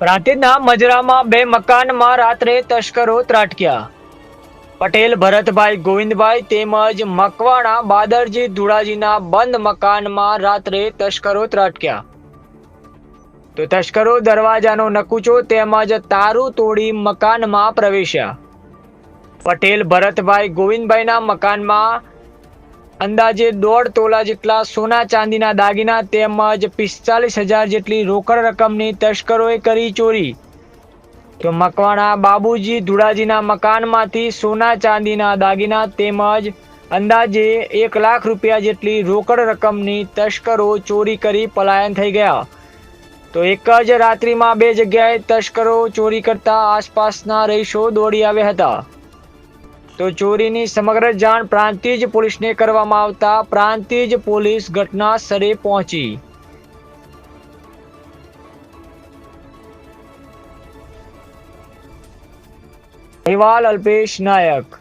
પ્રાંતિજના મજરામાં બે મકાનમાં રાત્રે તસ્કરો ત્રાટક્યા. પટેલ, ભરતભાઈ, ગોવિંદભાઈ તેમજ મકવાણા, બાદરજી, ધુળાજીના બંધ મકાનમાં રાત્રે તસ્કરો ત્રાટક્યા. તો તસ્કરો દરવાજાનો નકુચો તેમજ તારું તોડી મકાનમાં પ્રવેશ્યા. પટેલ, ભરતભાઈ, ગોવિંદભાઈના મકાનમાં અંદાજે દોઢ તોલા જેટલા સોના ચાંદીના દાગીના તેમજ પિસ્તાલીસ હજાર જેટલી રોકડ રકમની તસ્કરોએ કરી ચોરી. તો મકવાણા બાબુજી ધુડાજીના મકાનમાંથી સોના ચાંદીના દાગીના તેમજ અંદાજે એક લાખ રૂપિયા જેટલી રોકડ રકમની તસ્કરો ચોરી કરી પલાયન થઈ ગયા. તો એક જ રાત્રિમાં બે જગ્યાએ તસ્કરો ચોરી કરતા આસપાસના રહીશો દોડી આવ્યા હતા. તો ચોરીની સમગ્ર જાણ પ્રાંતિજ પોલીસને કરવામાં આવતા પ્રાંતિજ પોલીસ ઘટના સ્થળે પહોંચી. અહેવાલ અલ્પેશ નાયક.